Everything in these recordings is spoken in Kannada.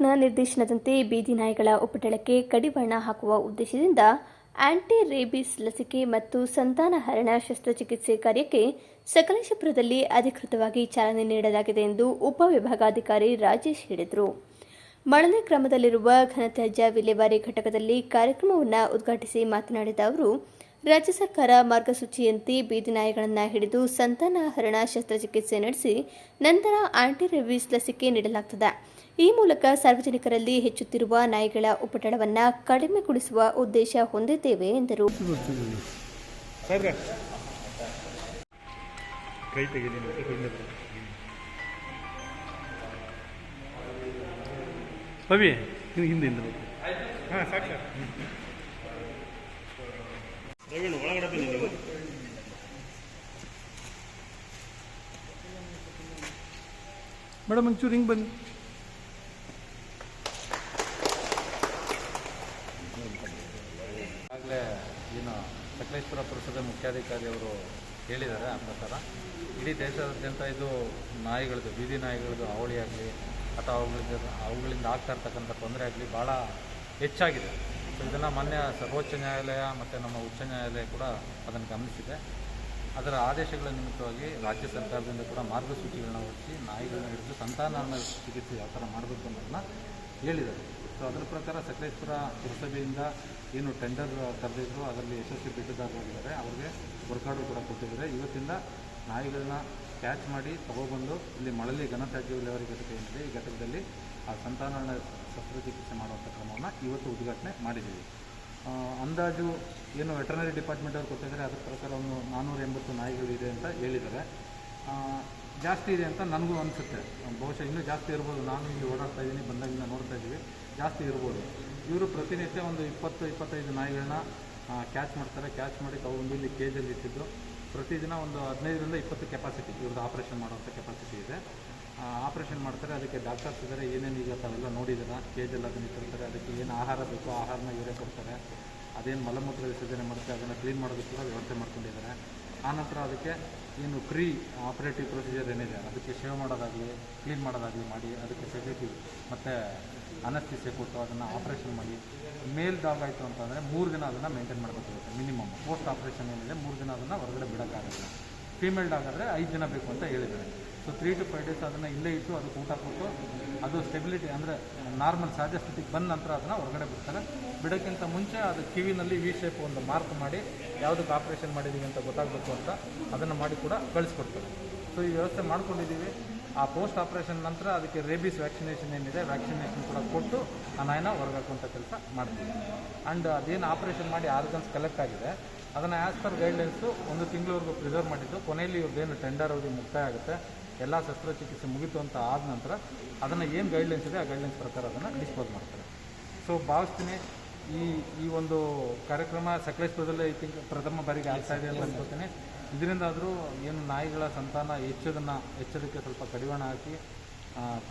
ಕೋರ್ಟ್ನ ನಿರ್ದೇಶನದಂತೆ ಬೀದಿ ನಾಯಿಗಳ ಉಪಟಳಕ್ಕೆ ಕಡಿವಾಣ ಹಾಕುವ ಉದ್ದೇಶದಿಂದ ಆಂಟಿ ರೇಬಿಸ್ ಲಸಿಕೆ ಮತ್ತು ಸಂತಾನಹರಣ ಶಸ್ತ್ರಚಿಕಿತ್ಸೆ ಕಾರ್ಯಕ್ಕೆ ಸಕಲೇಶಪುರದಲ್ಲಿ ಅಧಿಕೃತವಾಗಿ ಚಾಲನೆ ನೀಡಲಾಗಿದೆ ಎಂದು ಉಪವಿಭಾಗಾಧಿಕಾರಿ ರಾಜೇಶ್ ಹೇಳಿದರು. ಮಳನೆ ಕ್ರಮದಲ್ಲಿರುವ ಘನತ್ಯಾಜ್ಯ ವಿಲೇವಾರಿ ಘಟಕದಲ್ಲಿ ಕಾರ್ಯಕ್ರಮವನ್ನು ಉದ್ಘಾಟಿಸಿ ಮಾತನಾಡಿದ ಅವರು, ರಾಜ್ಯ ಸರ್ಕಾರ ಮಾರ್ಗಸೂಚಿಯಂತೆ ಬೀದಿ ನಾಯಿಗಳನ್ನು ಹಿಡಿದು ಸಂತಾನಹರಣ ಶಸ್ತ್ರಚಿಕಿತ್ಸೆ ನಡೆಸಿ ನಂತರ ಆಂಟಿ ರೇಬಿಸ್ ಲಸಿಕೆ ನೀಡಲಾಗುತ್ತದೆ ಈ ಮೂಲಕ ಸಾರ್ವಜನಿಕರಲ್ಲಿ ಹೆಚ್ಚುತ್ತಿರುವ ನಾಯಿಗಳ ಉಪಟಳವನ್ನು ಕಡಿಮೆಗೊಳಿಸುವ ಉದ್ದೇಶ ಹೊಂದಿದ್ದೇವೆ ಎಂದರು. ಮೇಡಮ್ ಒಂಚೂರು ಹಿಂಗೆ ಮತ್ತೆ ಹಿಂದೆ ಬನ್ನಿ. ಪವಿ ನೀವು ಹಿಂದೆ ಹಿಂದೆ ಬನ್ನಿ. ಹಾಂ ಸಾಕು ಸರ್ ಪ್ರವೀಣ್ ಒಳಗಡೆ ಬನ್ನಿ ನೀವು ಮೇಡಮ್ ಒಂಚೂರು ಹಿಂಗೆ ಬನ್ನಿ ಈಗಾಗಲೇ ಏನು ಸಕಲೇಶ್ವರ ಪುರಸಭೆ ಮುಖ್ಯಾಧಿಕಾರಿಯವರು ಹೇಳಿದ್ದಾರೆ ಆ ಪ್ರಕಾರ. ಇಡೀ ದೇಶಾದ್ಯಂತ ಇದು ನಾಯಿಗಳದ್ದು ಬೀದಿ ನಾಯಿಗಳದ್ದು ಅವಳಿ ಆಗಲಿ ಅಥವಾ ಅವುಗಳಿಂದ ಅವುಗಳಿಂದ ಆಗ್ತಾ ಇರ್ತಕ್ಕಂಥ ತೊಂದರೆ ಆಗಲಿ ಭಾಳ ಹೆಚ್ಚಾಗಿದೆ. ಸೊ ಇದನ್ನು ಮಾನ್ಯ ಸರ್ವೋಚ್ಚ ನ್ಯಾಯಾಲಯ ಮತ್ತು ನಮ್ಮ ಉಚ್ಚ ನ್ಯಾಯಾಲಯ ಕೂಡ ಅದನ್ನು ಗಮನಿಸಿದೆ. ಅದರ ಆದೇಶಗಳ ನಿಮಿತ್ತವಾಗಿ ರಾಜ್ಯ ಸರ್ಕಾರದಿಂದ ಕೂಡ ಮಾರ್ಗಸೂಚಿಗಳನ್ನ ಹೊರಡಿಸಿ ನಾಯಿಗಳನ್ನ ಹಿಡಿದು ಸಂತಾನ ಚಿಕಿತ್ಸೆ ಯಾವ ಥರ ಮಾಡಬೇಕು ಅನ್ನೋದನ್ನ ಹೇಳಿದ್ದಾರೆ. ಸೊ ಅದರ ಪ್ರಕಾರ ಸಕಲೇಶ್ವರ ಪುರಸಭೆಯಿಂದ ಏನು ಟೆಂಡರ್ ಕರೆದಿದ್ರು ಅದರಲ್ಲಿ ಯಶಸ್ವಿ ಬಿಟ್ಟಿದ್ದಾರೆ ಅವ್ರಿಗೆ ವರ್ಕ್ ಆರ್ಡರ್ ಕೂಡ ಕೊಟ್ಟಿದ್ದಾರೆ. ಇವತ್ತಿಂದ ನಾಯಿಗಳನ್ನ ಕ್ಯಾಚ್ ಮಾಡಿ ತಗೊಬಂದು ಇಲ್ಲಿ ಮಳಲಿ ಘನತ್ಯಾಜ್ಯ ವಿಲೇವಾರಿ ಘಟಕ ಏನಿದೆ, ಈ ಘಟಕದಲ್ಲಿ ಆ ಸಂತಾನ ಶಸ್ತ್ರಚಿಕಿತ್ಸೆ ಮಾಡುವಂಥ ಕ್ರಮವನ್ನು ಇವತ್ತು ಉದ್ಘಾಟನೆ ಮಾಡಿದ್ದೀವಿ. ಅಂದಾಜು ಏನು ವೆಟರ್ನರಿ ಡಿಪಾರ್ಟ್ಮೆಂಟ್ ಅವ್ರು ಕೊಟ್ಟಿದ್ದಾರೆ, ಅದರ ಪ್ರಕಾರ ಒಂದು ನಾನ್ನೂರ ಎಂಬತ್ತು ನಾಯಿಗಳಿದೆ ಅಂತ ಹೇಳಿದ್ದಾರೆ. ಜಾಸ್ತಿ ಇದೆ ಅಂತ ನನಗೂ ಅನಿಸುತ್ತೆ. ಬಹುಶಃ ಇನ್ನೂ ಜಾಸ್ತಿ ಇರ್ಬೋದು. ನಾನು ಇಲ್ಲಿ ಓಡಾಡ್ತಾ ಇದ್ದೀನಿ ಬಂದಾಗಿಂದ ನೋಡ್ತಾ ಇದ್ದೀವಿ ಜಾಸ್ತಿ ಇರ್ಬೋದು. ಇವರು ಪ್ರತಿನಿತ್ಯ ಒಂದು ಇಪ್ಪತ್ತು, ಇಪ್ಪತ್ತೈದು ನಾಯಿಗಳನ್ನ ಕ್ಯಾಚ್ ಮಾಡ್ತಾರೆ. ಕ್ಯಾಚ್ ಮಾಡಿ ತಗೊಂಡು ಇಲ್ಲಿ ಕೇಜಲ್ಲಿ ಇಟ್ಟಿದ್ದು ಪ್ರತಿದಿನ ಒಂದು ಹದಿನೈದರಿಂದ ಇಪ್ಪತ್ತು ಕೆಪಾಸಿಟಿ ಇವ್ರದ್ದು ಆಪ್ರೇಷನ್ ಮಾಡುವಂಥ ಕೆಪಾಸಿಟಿ ಇದೆ. ಆಪ್ರೇಷನ್ ಮಾಡ್ತಾರೆ. ಅದಕ್ಕೆ ಡಾಕ್ಟರ್ಸ್ ಇದ್ದಾರೆ ಏನೇನು ಈಗ ತಾವೆಲ್ಲ ನೋಡಿದ್ದೀರ? ಕೇಜಲ್ಲಿ ಅದನ್ನು ಇಟ್ಟಿರ್ತಾರೆ. ಅದಕ್ಕೆ ಏನು ಆಹಾರ ಬೇಕೋ ಆಹಾರನ ಇವರೇ ಕೊಡ್ತಾರೆ. ಅದೇನು ಮಲಮೂತ್ರ ವಿಸರ್ಜನೆ ಮಾಡ್ತಾರೆ ಅದನ್ನು ಕ್ಲೀನ್ ಮಾಡೋದಕ್ಕೆ ಕೂಡ ವ್ಯವಸ್ಥೆ ಮಾಡ್ಕೊಂಡಿದ್ದಾರೆ. ಆನಂತರ ಅದಕ್ಕೆ ಏನು ಪ್ರೀ ಆಪರೇಟಿವ್ ಪ್ರೊಸೀಜರ್ ಏನಿದೆ, ಅದಕ್ಕೆ ಶೇವ್ ಮಾಡೋದಾಗಲಿ, ಕ್ಲೀನ್ ಮಾಡೋದಾಗಲಿ ಮಾಡಿ, ಅದಕ್ಕೆ ಸೆಡೇಟಿವ್ ಮತ್ತು ಅನಸ್ತಿಸೆ ಕೊಟ್ಟು ಅದನ್ನು ಆಪ್ರೇಷನ್ ಮಾಡಿ ಮೇಲ್ ಡಾಗ್ ಆಯಿತು ಅಂತಂದರೆ ಮೂರು ದಿನ ಅದನ್ನು ಮೇಂಟೈನ್ ಮಾಡಬೇಕಾಗುತ್ತೆ ಮಿನಿಮಮ್. ಪೋಸ್ಟ್ ಆಪ್ರೇಷನ್ ಏನಿದೆ, ಮೂರು ದಿನ ಅದನ್ನು ಹೊರಗಡೆ ಬಿಡೋಕ್ಕಾಗಲ್ಲ. ಫೀಮೇಲ್ ಡಾಗ್ ಆದರೆ ಐದು ದಿನ ಬೇಕು ಅಂತ ಹೇಳಿದ್ದಾರೆ. So three to five days ಅದನ್ನು ಇಲ್ಲೇ ಇಟ್ಟು ಅದಕ್ಕೆ ಊಟ ಕೊಟ್ಟು ಅದು ಸ್ಟೆಬಿಲಿಟಿ ಅಂದರೆ ನಾರ್ಮಲ್ ಸಹಜ ಸ್ಥಿತಿಗೆ ಬಂದ ನಂತರ ಅದನ್ನು ಹೊರಗಡೆ ಬಿಡ್ತಾರೆ. ಬಿಡೋಕ್ಕಿಂತ ಮುಂಚೆ ಅದು ಕಿವಿನಲ್ಲಿ ವಿ ಶೇಪ್ ಒಂದು ಮಾರ್ಕ್ ಮಾಡಿ, ಯಾವುದಕ್ಕೆ ಆಪ್ರೇಷನ್ ಮಾಡಿದ್ದೀವಿ ಅಂತ ಗೊತ್ತಾಗಬೇಕು ಅಂತ ಅದನ್ನು ಮಾಡಿ ಕೂಡ ಕಳಿಸ್ಕೊಡ್ತಾರೆ. ಸೊ ಈ ವ್ಯವಸ್ಥೆ ಮಾಡ್ಕೊಂಡಿದ್ದೀವಿ. ಆ ಪೋಸ್ಟ್ ಆಪ್ರೇಷನ್ ನಂತರ ಅದಕ್ಕೆ ರೇಬಿಸ್ ವ್ಯಾಕ್ಸಿನೇಷನ್ ಏನಿದೆ ವ್ಯಾಕ್ಸಿನೇಷನ್ ಕೂಡ ಕೊಟ್ಟು ಆ ನಾಯಿನ ಹೊರಗಾಕುವಂಥ ಕೆಲಸ ಮಾಡ್ತೀವಿ. ಆ್ಯಂಡ್ ಅದೇನು ಆಪ್ರೇಷನ್ ಮಾಡಿ ಆರ್ಗನ್ಸ್ ಕಲೆಕ್ಟ್ ಆಗಿದೆ, ಅದನ್ನು ಆ್ಯಸ್ ಪರ್ ಗೈಡ್ಲೈನ್ಸು ಒಂದು ತಿಂಗಳವರೆಗೂ ಪ್ರಿಸರ್ವ್ ಮಾಡಿದ್ದು, ಕೊನೆಯಲ್ಲಿ ಇವ್ರದ್ದೇನು ಟೆಂಡರ್ ಅವಧಿ ಮುಕ್ತಾಯ ಆಗುತ್ತೆ ಎಲ್ಲ ಶಸ್ತ್ರಚಿಕಿತ್ಸೆ ಮುಗಿತು ಅಂತ ಆದ ನಂತರ ಅದನ್ನು ಏನು ಗೈಡ್ಲೈನ್ಸ್ ಇದೆ, ಆ ಗೈಡ್ಲೈನ್ಸ್ ಪ್ರಕಾರ ಅದನ್ನು ಡಿಸ್ಪೋಸ್ ಮಾಡ್ತಾರೆ. ಸೊ ಭಾವಿಸ್ತೀನಿ ಈ ಈ ಒಂದು ಕಾರ್ಯಕ್ರಮ ಸಕಲೇಶ್ಪುರದಲ್ಲೇ ಐ ಥಿಂಕ್ ಪ್ರಥಮ ಬಾರಿಗೆ ಆಗ್ತಾ ಇದೆ ಅಂತ ಅನ್ಕೋತೀನಿ. ಇದರಿಂದಾದರೂ ಏನು ನಾಯಿಗಳ ಸಂತಾನ ಹೆಚ್ಚೋದನ್ನು, ಹೆಚ್ಚೋದಕ್ಕೆ ಸ್ವಲ್ಪ ಕಡಿವಾಣ ಹಾಕಿ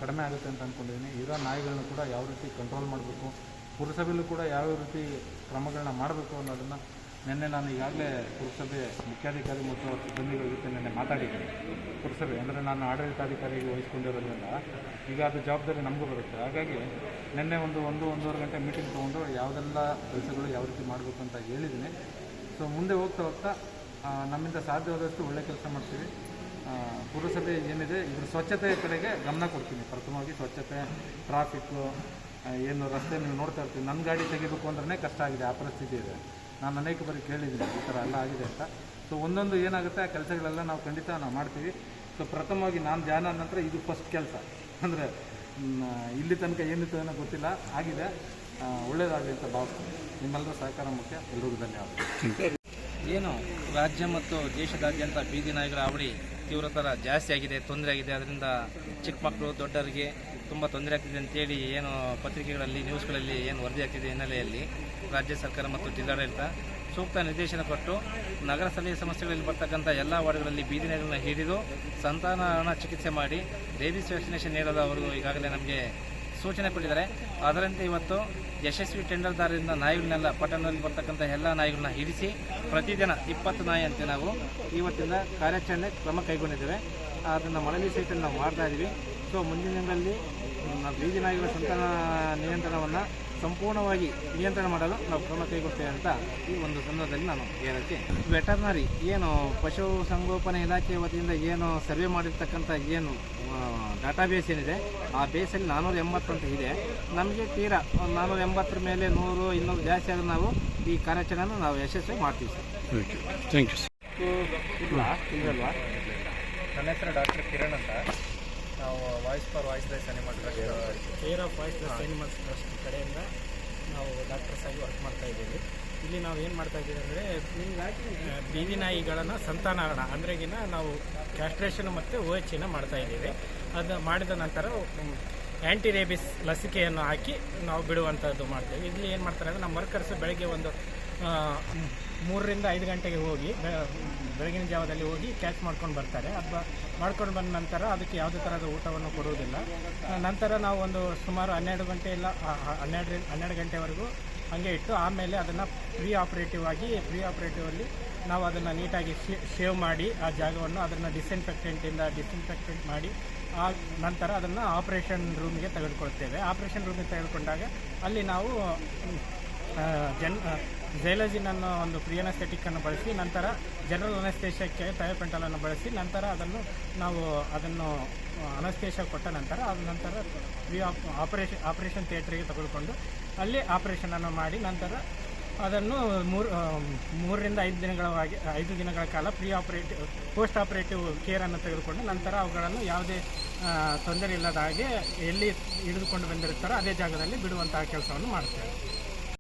ಕಡಿಮೆ ಆಗುತ್ತೆ ಅಂತ ಅಂದ್ಕೊಂಡಿದ್ದೀನಿ ಇರೋ ನಾಯಿಗಳನ್ನ ಕೂಡ ಯಾವ ರೀತಿ ಕಂಟ್ರೋಲ್ ಮಾಡಬೇಕು, ಪುರಸಭೆಯಲ್ಲೂ ಕೂಡ ಯಾವ್ಯಾವ ರೀತಿ ಕ್ರಮಗಳನ್ನ ಮಾಡಬೇಕು ಅನ್ನೋದನ್ನು ನಿನ್ನೆ ನಾನು ಈಗಾಗಲೇ ಪುರಸಭೆ ಮುಖ್ಯಾಧಿಕಾರಿ ಮತ್ತು ಸಿಬ್ಬಂದಿಗಳ ಜೊತೆ ನಿನ್ನೆ ಮಾತಾಡಿದ್ದೀನಿ ಪುರಸಭೆ, ಅಂದರೆ ನಾನು ಆಡಳಿತಾಧಿಕಾರಿಗೆ ವಹಿಸ್ಕೊಂಡಿರೋದ್ರಿಂದ ಈಗ ಅದು ಜವಾಬ್ದಾರಿ ನಮಗೂ ಬರುತ್ತೆ. ಹಾಗಾಗಿ ನಿನ್ನೆ ಒಂದು ಒಂದು, ಒಂದೂವರೆ ಗಂಟೆ ಮೀಟಿಂಗ್ ತೊಗೊಂಡು ಯಾವುದೆಲ್ಲ ಕೆಲಸಗಳು ಯಾವ ರೀತಿ ಮಾಡಬೇಕು ಅಂತ ಹೇಳಿದ್ದೀನಿ. ಸೊ ಮುಂದೆ ಹೋಗ್ತಾ ಹೋಗ್ತಾ ನಮ್ಮಿಂದ ಸಾಧ್ಯವಾದಷ್ಟು ಒಳ್ಳೆ ಕೆಲಸ ಮಾಡ್ತೀವಿ. ಪುರಸಭೆ ಏನಿದೆ, ಇದ್ರ ಸ್ವಚ್ಛತೆಯ ಕಡೆಗೆ ಗಮನ ಕೊಡ್ತೀನಿ. ಪ್ರಥಮವಾಗಿ ಸ್ವಚ್ಛತೆ ಟ್ರಾಫಿಕ್ಕು ಏನು ರಸ್ತೆ ನೀವು ನೋಡ್ತಾ ಇರ್ತೀವಿ ನನ್ನ ಗಾಡಿ ತೆಗಿಬೇಕು ಅಂದ್ರೆ ಕಷ್ಟ ಆಗಿದೆ, ಆ ಪರಿಸ್ಥಿತಿ ಇದೆ. ನಾನು ಅನೇಕ ಬಾರಿ ಕೇಳಿದ್ದೀನಿ ಈ ಥರ ಎಲ್ಲ ಆಗಿದೆ ಅಂತ. ಸೊ ಒಂದೊಂದು ಏನಾಗುತ್ತೆ, ಆ ಕೆಲಸಗಳೆಲ್ಲ ನಾವು ಖಂಡಿತ ನಾವು ಮಾಡ್ತೀವಿ. ಸೊ ಪ್ರಥಮವಾಗಿ ನಾನು ಧ್ಯಾನ ನಂತರ ಇದು ಫಸ್ಟ್ ಕೆಲಸ. ಅಂದರೆ ಇಲ್ಲಿ ತನಕ ಏನಿತ್ತು ಏನೋ ಗೊತ್ತಿಲ್ಲ, ಆಗಿದೆ. ಒಳ್ಳೆಯದಾಗಲಿ ಅಂತ ಭಾವಿಸ್ತೀನಿ. ನಿಮ್ಮೆಲ್ಲರೂ ಸಹಕಾರ ಮುಖ್ಯ. ಎಲ್ಲರಿಗೂ ಧನ್ಯವಾದ ಏನು ರಾಜ್ಯ ಮತ್ತು ದೇಶದಾದ್ಯಂತ ಬೀದಿ ನಾಯಕರ ಹಾವಳಿ ತೀವ್ರತರ ಜಾಸ್ತಿ ಆಗಿದೆ, ತೊಂದರೆ ಆಗಿದೆ. ಅದರಿಂದ ಚಿಕ್ಕ ಮಕ್ಕಳು, ದೊಡ್ಡವರಿಗೆ ತುಂಬ ತೊಂದರೆ ಆಗ್ತಿದೆ ಅಂತೇಳಿ ಏನು ಪತ್ರಿಕೆಗಳಲ್ಲಿ, ನ್ಯೂಸ್ಗಳಲ್ಲಿ ಏನು ವರದಿ ಆಗ್ತಿದೆ ಹಿನ್ನೆಲೆಯಲ್ಲಿ ರಾಜ್ಯ ಸರ್ಕಾರ ಮತ್ತು ಜಿಲ್ಲಾಡಳಿತ ಸೂಕ್ತ ನಿರ್ದೇಶನ ಕೊಟ್ಟು ನಗರ ಸ್ಥಳೀಯ ಸಮಸ್ಯೆಗಳಲ್ಲಿ ಬರ್ತಕ್ಕಂಥ ಎಲ್ಲ ವಾರ್ಡ್ಗಳಲ್ಲಿ ಬೀದಿ ನೀರನ್ನು ಹಿಡಿದು ಸಂತಾನಹರಣ ಚಿಕಿತ್ಸೆ ಮಾಡಿ ರೇಬಿಸ್ ವ್ಯಾಕ್ಸಿನೇಷನ್ ನೀಡೋದು ಅವರು ಈಗಾಗಲೇ ನಮಗೆ ಸೂಚನೆ ಕೊಟ್ಟಿದ್ದಾರೆ. ಅದರಂತೆ ಇವತ್ತು ಯಶಸ್ವಿ ಟೆಂಡರ್ದಾರರಿಂದ ನಾಯಿಗಳನ್ನೆಲ್ಲ ಪಟ್ಟಣದಲ್ಲಿ ಬರ್ತಕ್ಕಂಥ ಎಲ್ಲ ನಾಯಿಗಳನ್ನ ಇರಿಸಿ ಪ್ರತಿದಿನ ಇಪ್ಪತ್ತು ನಾಯಿ ಅಂತ ನಾವು ಇವತ್ತಿಂದ ಕಾರ್ಯಾಚರಣೆ ಕ್ರಮ ಕೈಗೊಂಡಿದ್ದೇವೆ. ಅದನ್ನು ಮಳಲಿ ಸಹಿತ ನಾವು ಮಾಡ್ತಾ ಇದ್ದೀವಿ. ಸೊ ಮುಂದಿನ ದಿನಗಳಲ್ಲಿ ಬೀದಿ ನಾಯಿಗಳ ಸಂತಾನ ನಿಯಂತ್ರಣವನ್ನು ಸಂಪೂರ್ಣವಾಗಿ ನಿಯಂತ್ರಣ ಮಾಡಲು ನಾವು ಕ್ರಮ ಕೈಗೊಳ್ತೇವೆ ಅಂತ ಈ ಒಂದು ಸಂದರ್ಭದಲ್ಲಿ ನಾನು ಹೇಳಕ್ಕೆ ವೆಟರ್ನರಿ ಏನು ಪಶು ಸಂಗೋಪನೆ ಇಲಾಖೆ ವತಿಯಿಂದ ಏನು ಸರ್ವೆ ಮಾಡಿರ್ತಕ್ಕಂಥ ಏನು ಡಾಟಾಬೇಸ್ ಏನಿದೆ ಆ ಬೇಸಲ್ಲಿ ನಾನ್ನೂರ ಎಂಬತ್ತು ಅಂತ ಇದೆ. ನಮಗೆ ತೀರಾ ಒಂದು ನಾನ್ನೂರ ಎಂಬತ್ತರ ಮೇಲೆ ನೂರು ಇನ್ನೂರು ಜಾಸ್ತಿ ಆದರೆ ನಾವು ಈ ಕಾರ್ಯಾಚರಣೆಯನ್ನು ನಾವು ಯಶಸ್ವಿ ಮಾಡ್ತೀವಿ ಸರ್. ಥ್ಯಾಂಕ್ ಯು ಇಲ್ಲ ಇಲ್ವಲ್ವಾ ನನ್ನ ಹೆಸರು ಡಾಕ್ಟರ್ ಕಿರಣ್ ಅಂತ. ನಾವು voice for voiceless animal care of voiceless animals trust ಕಡೆಯಿಂದ ನಾವು ಡಾಕ್ಟರ್ಸ್ ಆಗಿ ವರ್ಕ್ ಮಾಡ್ತಾ ಇದ್ದೀವಿ. ಇಲ್ಲಿ ನಾವು ಏನು ಮಾಡ್ತಾ ಇದ್ದೀವಿ ಅಂದರೆ ಬೀದಿ ನಾಯಿಗಳನ್ನು ಸಂತಾನಹರಣ ಅಂದ್ರೆಗಿನ ನಾವು ಕ್ಯಾಸ್ಟ್ರೇಷನ್ ಮತ್ತು ಓ ಎಚ್ ಇನ ಮಾಡ್ತಾ ಇದ್ದೀವಿ. ಅದು ಮಾಡಿದ ನಂತರ ಆ್ಯಂಟಿ ರೇಬಿಸ್ ಲಸಿಕೆಯನ್ನು ಹಾಕಿ ನಾವು ಬಿಡುವಂಥದ್ದು ಮಾಡ್ತೇವೆ. ಇಲ್ಲಿ ಏನು ಮಾಡ್ತಾರೆ ಅಂದರೆ, ನಮ್ಮ ವರ್ಕರ್ಸ್ ಬೆಳಗ್ಗೆ ಒಂದು ಮೂರರಿಂದ ಐದು ಗಂಟೆಗೆ ಹೋಗಿ ಬೆಳಗಿನ ಜಾವದಲ್ಲಿ ಹೋಗಿ ಕ್ಯಾಚ್ ಮಾಡ್ಕೊಂಡು ಬರ್ತಾರೆ. ಅದು ಮಾಡ್ಕೊಂಡು ಬಂದ ನಂತರ ಅದಕ್ಕೆ ಯಾವುದೇ ಥರದ ಊಟವನ್ನು ಕೊಡುವುದಿಲ್ಲ. ನಂತರ ನಾವು ಒಂದು ಸುಮಾರು ಹನ್ನೆರಡು ಗಂಟೆ ಇಲ್ಲ ಹನ್ನೆರಡು ಹನ್ನೆರಡು ಗಂಟೆವರೆಗೂ ಹಾಗೆ ಇಟ್ಟು ಆಮೇಲೆ ಅದನ್ನು ಪ್ರೀ ಆಪ್ರೇಟಿವ್ ಆಗಿ ಪ್ರೀ ಆಪ್ರೇಟಿವಲ್ಲಿ ನಾವು ಅದನ್ನು ನೀಟಾಗಿ ಶೇವ್ ಮಾಡಿ ಆ ಜಾಗವನ್ನು ಅದನ್ನು ಡಿಸ್ಇನ್ಫೆಕ್ಟೆಂಟಿಂದ ಡಿಸ್ಇನ್ಫೆಕ್ಟೆಂಟ್ ಮಾಡಿ, ಆ ನಂತರ ಅದನ್ನು ಆಪ್ರೇಷನ್ ರೂಮಿಗೆ ತೆಗೆದುಕೊಳ್ತೇವೆ. ಆಪ್ರೇಷನ್ ರೂಮಿಗೆ ತೆಗೆದುಕೊಂಡಾಗ ಅಲ್ಲಿ ನಾವು ಜನ್ ಜೈಲಜಿನ್ ಅನ್ನೋ ಒಂದು ಪ್ರಿಯನಸ್ಥೆಟಿಕ್ ಅನ್ನು ಬಳಸಿ, ನಂತರ ಜನರಲ್ ಅನಸ್ತೇಷಕ್ಕೆ ಅನ್ನು ಬಳಸಿ, ನಂತರ ಅದನ್ನು ನಾವು ಅದನ್ನು ಅನಸ್ತೇಷ ಕೊಟ್ಟ ನಂತರ ಅದ ನಂತರ ಪ್ರಿ ಆಪ್ ಆಪರೇಷನ್ ಆಪರೇಷನ್ ಥಿಯೇಟ್ರಿಗೆ ತೆಗೆದುಕೊಂಡು ಅಲ್ಲಿ ಆಪರೇಷನನ್ನು ಮಾಡಿ ನಂತರ ಅದನ್ನು ಮೂರು ಮೂರರಿಂದ ಐದು ದಿನಗಳವಾಗಿ ಐದು ದಿನಗಳ ಕಾಲ ಪ್ರೀ ಆಪರೇಟಿವ್ ಪೋಸ್ಟ್ ಆಪರೇಟಿವ್ ಕೇರನ್ನು ತೆಗೆದುಕೊಂಡು ನಂತರ ಅವುಗಳನ್ನು ಯಾವುದೇ ತೊಂದರೆ ಇಲ್ಲದ ಹಾಗೆ ಎಲ್ಲಿ ಹಿಡಿದುಕೊಂಡು ಬಂದಿರುತ್ತಾರೋ ಅದೇ ಜಾಗದಲ್ಲಿ ಬಿಡುವಂತಹ ಕೆಲಸವನ್ನು ಮಾಡ್ತೇವೆ